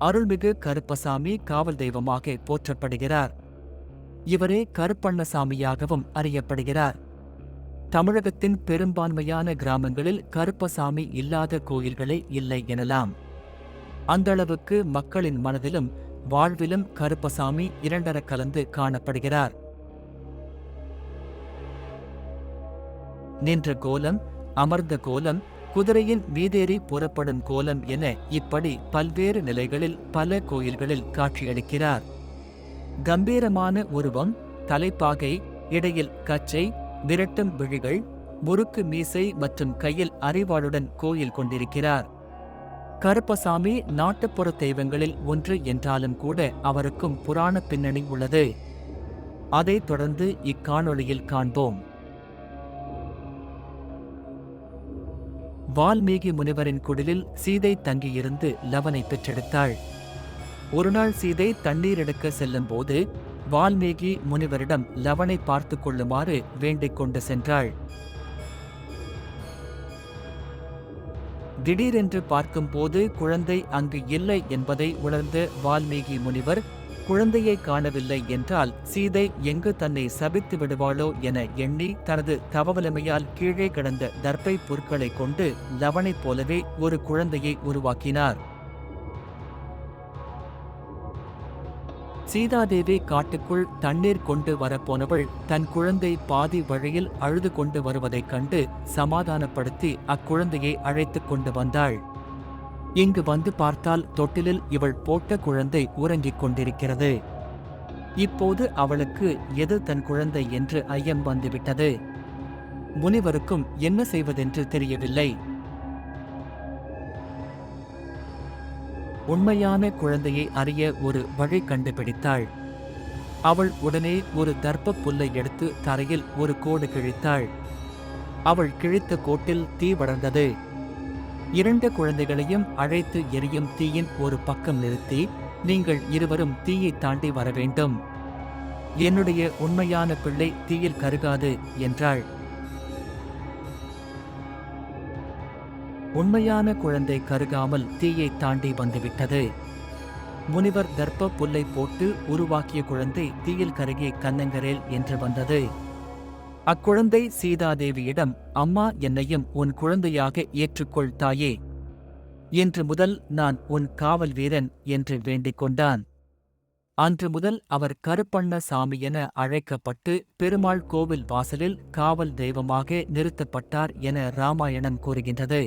அருள்மிகு கருப்பசாமி காவல் தெய்வமாக போற்றப்படுகிறார். இவரே கருப்பண்ணசாமியாகவும் அறியப்படுகிறார். தமிழகத்தின் பெரும்பான்மையான கிராமங்களில் கருப்பசாமி இல்லாத கோயில்களே இல்லை எனலாம். அந்தளவுக்கு மக்களின் மனதிலும் வாழ்விலும் கருப்பசாமி இரண்டர கலந்து காணப்படுகிறார். நின்ற கோலம் அமர்ந்த கோலம் குதிரையின் மீதேறி புறப்படும் கோலம் என இப்படி பல்வேறு நிலைகளில் பல கோயில்களில் காட்சியளிக்கிறார். கம்பீரமான உருவம் தலைப்பாகை இடையில் கச்சை விரட்டும் விழிகள் முறுக்கு மீசை மற்றும் கையில் அறிவாளுடன் கோயில் கொண்டிருக்கிறார். கருப்பசாமி நாட்டுப்புற தெய்வங்களில் ஒன்று என்றாலும் கூட அவருக்கும் புராண பின்னணி உள்ளது. அதைத் தொடர்ந்து இக்காணொளியில் காண்போம். வால்மீகி முனிவரின் குடிலில் சீதை தங்கியிருந்து லவனை பெற்றெடுத்தாள். ஒருநாள் சீதை தண்ணீர் எடுக்க செல்லும்போது வால்மீகி முனிவரிடம் லவனை பார்த்து கொள்ளுமாறு வேண்டிக் கொண்டு சென்றாள். திடீரென்று பார்க்கும்போது குழந்தை அங்கு இல்லை என்பதை உணர்ந்த வால்மீகி முனிவர் குழந்தையை காணவில்லை என்றால் சீதை எங்கு தன்னை சபித்து விடுவாளோ என எண்ணி தனது தவவலமையால் கீழே கிடந்த தர்ப்பை பொருட்களை கொண்டு லவனைப் போலவே ஒரு குழந்தையை உருவாக்கினார். சீதாதேவி காட்டுக்குள் தண்ணீர் கொண்டு வரப்போனவள் தன் குழந்தை பாதி வழியில் அழுது கொண்டு வருவதைக் கண்டு சமாதானப்படுத்தி அக்குழந்தையை அழைத்துக் கொண்டு வந்தாள். இங்கு வந்து பார்த்தால் தொட்டிலில் இவள் போட்ட குழந்தை உறங்கிக் கொண்டிருக்கிறது. இப்போது அவளுக்கு எது தன் குழந்தை என்று ஐயம் வந்துவிட்டது. முனிவருக்கும் என்ன செய்வதென்று தெரியவில்லை. உண்மையான குழந்தையை அறிய ஒரு வழி கண்டுபிடித்தாள். அவள் உடனே ஒரு தர்ப்ப புல்லை எடுத்து தரையில் ஒரு கோடு கிழித்தாள். அவள் கிழித்த கோட்டில் தீ வளர்ந்தது. இரண்டு குழந்தைகளையும் அழைத்து எரியும் தீயின் ஒரு பக்கம் நிறுத்தி நீங்கள் இருவரும் தீயை தாண்டி வர வேண்டும். என்னுடைய உண்மையான பிள்ளை தீயில் கருகாது என்றாள். உண்மையான குழந்தை கருகாமல் தீயை தாண்டி வந்துவிட்டது. முனிவர் கர்ப்ப புல்லை போட்டு உருவாக்கிய குழந்தை தீயில் கருகி கண்ணங்கரேல் என்று வந்தது. அக்குழந்தை சீதாதேவியிடம் அம்மா என்னையும் உன் குழந்தையாக ஏற்றுக்கொள் தாயே. இன்று முதல் நான் உன் காவல் வீரன் என்று வேண்டிக் கொண்டான். அன்று முதல் அவர் கருப்பண்ண சாமி என அழைக்கப்பட்டு பெருமாள் கோவில் வாசலில் காவல் தெய்வமாக நிறுத்தப்பட்டார் என ராமாயணம் கூறுகின்றது.